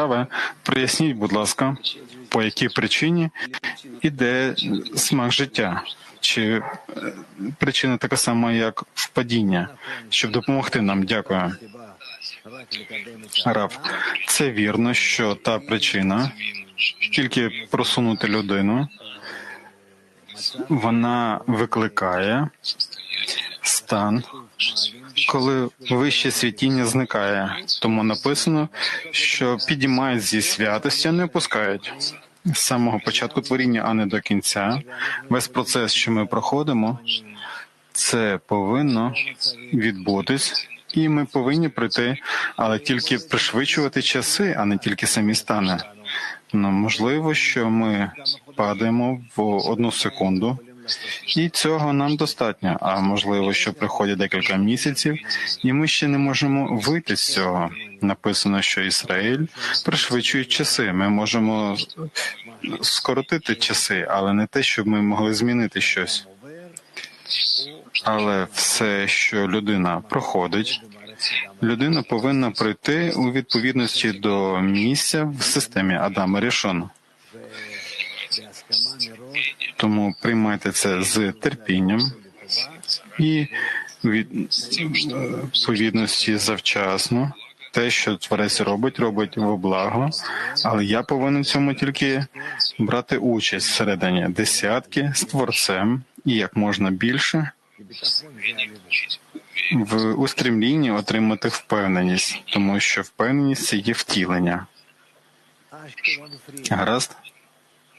цікаве. Проясніть, будь ласка, по якій причині іде смак життя? Чи е, причина така сама, як впадіння, щоб допомогти нам? Дякую. Раф, це вірно, що та причина тільки просунути людину, вона викликає стан, коли вище світіння зникає. Тому написано, що підіймають зі святості, а не опускають. З самого початку творіння, а не до кінця. Весь процес, що ми проходимо, це повинно відбутись, і ми повинні прийти, але тільки пришвидшувати часи, а не тільки самі стани. Ну, можливо, що ми падаємо в одну секунду, і цього нам достатньо. А можливо, що приходять декілька місяців, і ми ще не можемо вийти з цього. Написано, що Ізраїль пришвидшує часи. Ми можемо скоротити часи, але не те, щоб ми могли змінити щось. Але все, що людина проходить, людина повинна прийти у відповідності до місця в системі Адама Рішон. Тому приймайте це з терпінням і від відповідності завчасно. Те, що творець робить, робить во благо, але я повинен в цьому тільки брати участь всередині десятки з творцем і як можна більше в устремлінні отримати впевненість, тому що впевненість це є втілення. Гаразд?